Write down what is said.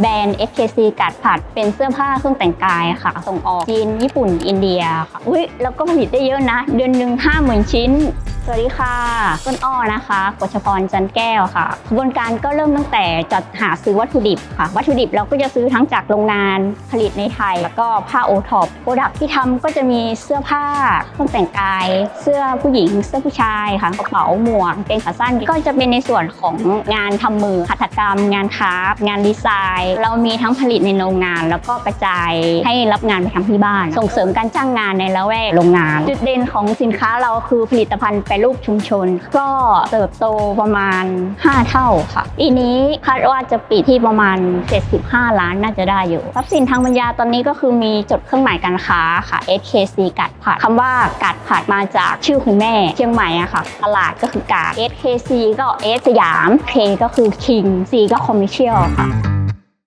แบรนด์ SKC กัดผัดเป็นเสื้อผ้าเครื่องแต่งกายค่ะ ส่งออกจีนญี่ปุ่นอินเดียค่ะอุ้ยแล้วก็ผลิตได้เยอะนะ เดือนหนึ่งห้าหมื่นชิ้น สวัสดีค่ะต้นอ้อนะคะกฤชพรจันแก้วค่ะกระบวนการก็เริ่มตั้งแต่จัดหาซื้อวัตถุดิบค่ะ วัตถุดิบเราก็จะซื้อทั้งจากโรงงานผลิตในไทย แล้วก็ผ้าโอท็อปโปรดักที่ทำก็จะมีเสื้อผ้าเครื่องแต่งกาย เสื้อผู้หญิง เสื้อผู้ชายค่ะกระเป๋าหมวกเกงขาสั้นก็จะเป็นในส่วนของงานทำมือหัตถกรรม งานคราฟงานดีไซน์ เรามีทั้งผลิตในโรงงาน แล้วก็กระจายให้รับงานไปทำที่บ้าน ส่งเสริมการจ้างงานในละแวกโรงงาน จุดเด่นของสินค้าเราคือผลิตภัณฑ์แปรรูปชุมชน ก็เติบโตประมาณ 5 เท่าค่ะ ปีนี้คาดว่าจะปิดที่ประมาณ 75 ล้านน่าจะได้อยู่ ทรัพย์สินทางปัญญาตอนนี้ก็คือมีจดเครื่องหมายการค้าค่ะ SKC กัดผัดคำว่ากัดผัดมาจากชื่อคุณแม่เชียงใหม่อะค่ะ ตลาดก็คือกาด SKC ก็ S สยาม K ก็คือ King C ก็ Commercial ค่ะ